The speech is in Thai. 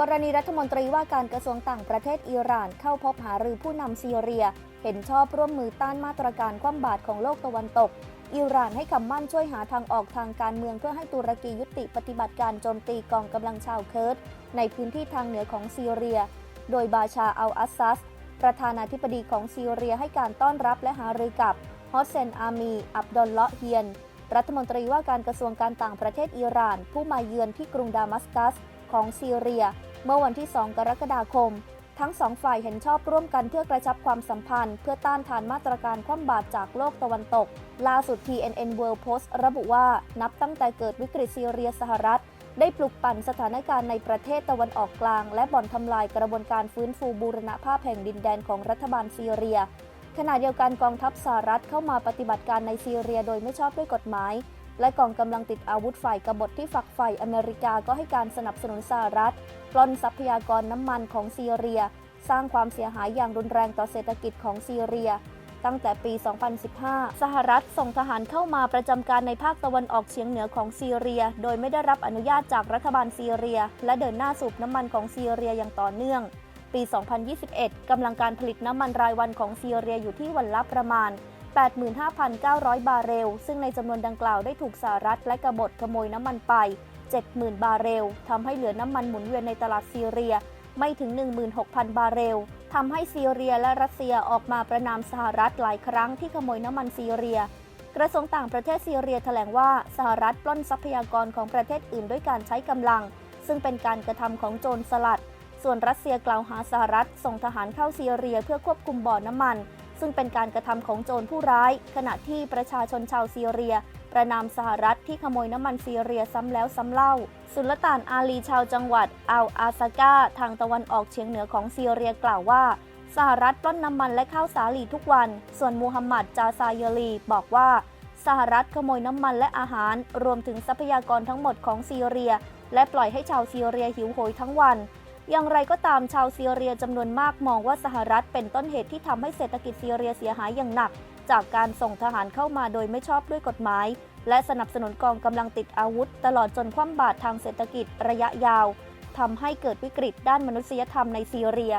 กรณีรัฐมนตรีว่าการกระทรวงต่างประเทศอิหร่านเข้าพบหารือผู้นำซีเรีย เห็นชอบร่วมมือต้านมาตรการคว่ำบาตรของโลกตะวันตก อิหร่านให้คำมั่นช่วยหาทางออกทางการเมืองเพื่อให้ตุรกียุติปฏิบัติการโจมตีกองกำลังชาวเคิร์ดในพื้นที่ทางเหนือของซีเรีย โดยบาชาอัลอัสซัส ประธานาธิบดีของซีเรียให้การต้อนรับและหารือกับฮอสเซนอามี อับดอลเลาะเฮียน รัฐมนตรีว่าการกระทรวงการต่างประเทศอิหร่าน ผู้มาเยือนที่กรุงดามัสกัสของซีเรีย เมื่อวันที่ 2 กรกฎาคม ทั้งสองฝ่ายเห็นชอบร่วมกันเพื่อกระชับความสัมพันธ์ เพื่อต้านทานมาตรการคว่ำบาตรจากโลกตะวันตก ล่าสุด TNN World Post ระบุว่านับตั้งแต่เกิดวิกฤตซีเรียสหรัฐ ได้ปลุกปั่นสถานการณ์ในประเทศตะวันออกกลาง และบ่อนทำลายกระบวนการฟื้นฟูบูรณภาพแห่งดินแดนของรัฐบาลซีเรียขณะเดียวกันกองทัพสหรัฐเข้ามาปฏิบัติการในซีเรียโดยไม่ชอบด้วยกฎหมาย และกองกำลังติดอาวุธฝ่ายกบฏที่ฝักใฝ่อเมริกาก็ให้การสนับสนุนสหรัฐปล้นทรัพยากรน้ำมันของซีเรีย สร้างความเสียหายอย่างรุนแรงต่อเศรษฐกิจของซีเรีย ตั้งแต่ปี 2015 สหรัฐส่งทหารเข้ามาประจำการในภาคตะวันออกเฉียงเหนือของซีเรีย โดยไม่ได้รับอนุญาตจากรัฐบาลซีเรีย และเดินหน้าสูบน้ำมันของซีเรียอย่างต่อเนื่อง ปี 2021 กำลังการผลิตน้ำมันรายวันของซีเรียอยู่ที่วันละประมาณ 85,900 บาร์เรล ซึ่งในจำนวนดังกล่าวได้ถูกสหรัฐและกบฏขโมยน้ำมันไป 70,000 บาร์เรลทำให้เหลือน้ำมันหมุนเวียนในตลาดซีเรีย ไม่ถึง 16,000 บาร์เรลทำให้ซีเรียและรัสเซียออกมาประนามสหรัฐหลายครั้งที่ขโมยน้ำมันซีเรีย กระทรวงต่างประเทศซีเรียแถลงว่าสหรัฐปล้นทรัพยากรของประเทศอื่นด้วยการใช้กำลัง ซึ่งเป็นการกระทำของโจรสลัด ส่วนรัสเซียกล่าวหาสหรัฐส่งทหารเข้าซีเรียเพื่อควบคุมบ่อน้ำมัน ซึ่งเป็นการกระทำของโจรผู้ร้าย ขณะที่ประชาชนชาวซีเรีย ประนามสหรัฐที่ขโมยน้ำมันซีเรียซ้ำแล้วซ้ำเล่า สุลต่านอาลีชาวจังหวัดอัลอาซากาทางตะวันออกเฉียงเหนือของซีเรียกล่าวว่าสหรัฐปล้นน้ำมันและข้าวสาลีทุกวัน ส่วนมูฮัมหมัดจาซายลีบอกว่า สหรัฐขโมยน้ำมันและอาหาร รวมถึงทรัพยากรทั้งหมดของซีเรีย และปล่อยให้ชาวซีเรียหิวโหยทั้งวัน อย่างไรก็ตามชาวซีเรียจำนวนมากมองว่าสหรัฐเป็นต้นเหตุที่ทำให้เศรษฐกิจซีเรียเสียหายอย่างหนัก จากการส่งทหารเข้ามาโดยไม่ชอบด้วยกฎหมาย และสนับสนุนกองกำลังติดอาวุธ ตลอดจนคว่ำบาตรทางเศรษฐกิจระยะยาวทำให้เกิดวิกฤตด้านมนุษยธรรมในซีเรีย